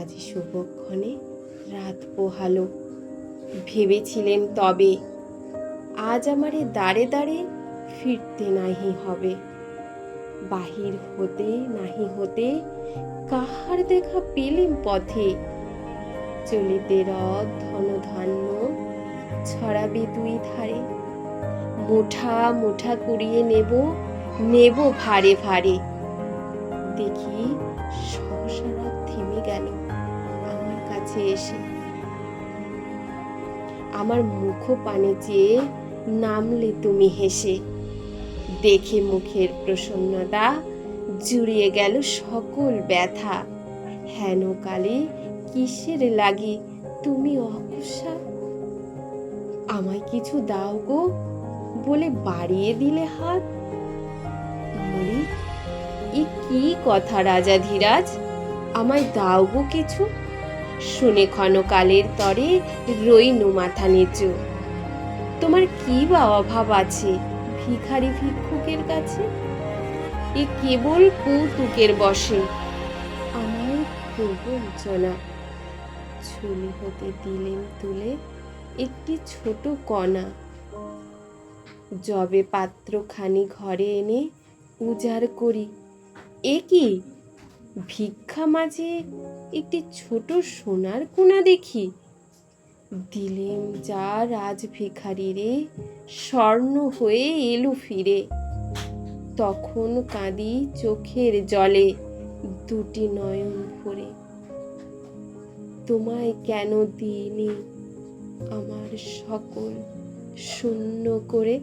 আজি শুভক্ষণে রাত পোহালো। ভেবেছিলেন তবে আজ আমারে দাঁড়ে দাঁড়ে ফিরতে নাহি হবে। বাহির হতে নাহি হতে কাহার দেখা পেলেম পথে। চলিতে রথ ধন ধান্য ছড়াবে দুই ধারে। মুঠা মুঠা কুড়িয়ে নেব নেব ভারে ভারে। দেখি সহসা রথ থেমে গেল। কাছে এসে আমার মুখ পানে চেয়ে নামলে তুমি হেসে দেখে মুখের প্রসন্নতা জুড়িয়ে গেল সকল ব্যথা। হেন কালে কিসের লাগি তুমি অকুশা? আমায় কিছু দাও গো বলে বাড়িয়ে দিলে হাত। কি কথা রাজা ধীরাজ? আমায় দাও গো কিছু। শুনে ক্ষণকালের তরে রইনু মাথা নিচু। তোমার কি বা অভাব আছে ভিখারি ভিক্ষুকের কাছে? এ কেবল কৌতুকের বসে। আমার প্রবঞ্চনা ছুলি হতে দিলেন তুলে একটি ছোট কণা। জবে পাত্রখানি ঘরে এনে উজাড় করি। এ কি? ভিক্ষা মাঝে একটি ছোট সোনার কোনা দেখি। দিলেম যা রাজ ভিখারি রে, স্বর্ণ হয়ে এলু ফিরে। তখন কাঁদি চোখের জলে দুটি নয়ন ভরে। তোমায় কেন দিইনি? আমার সকল শূন্য করে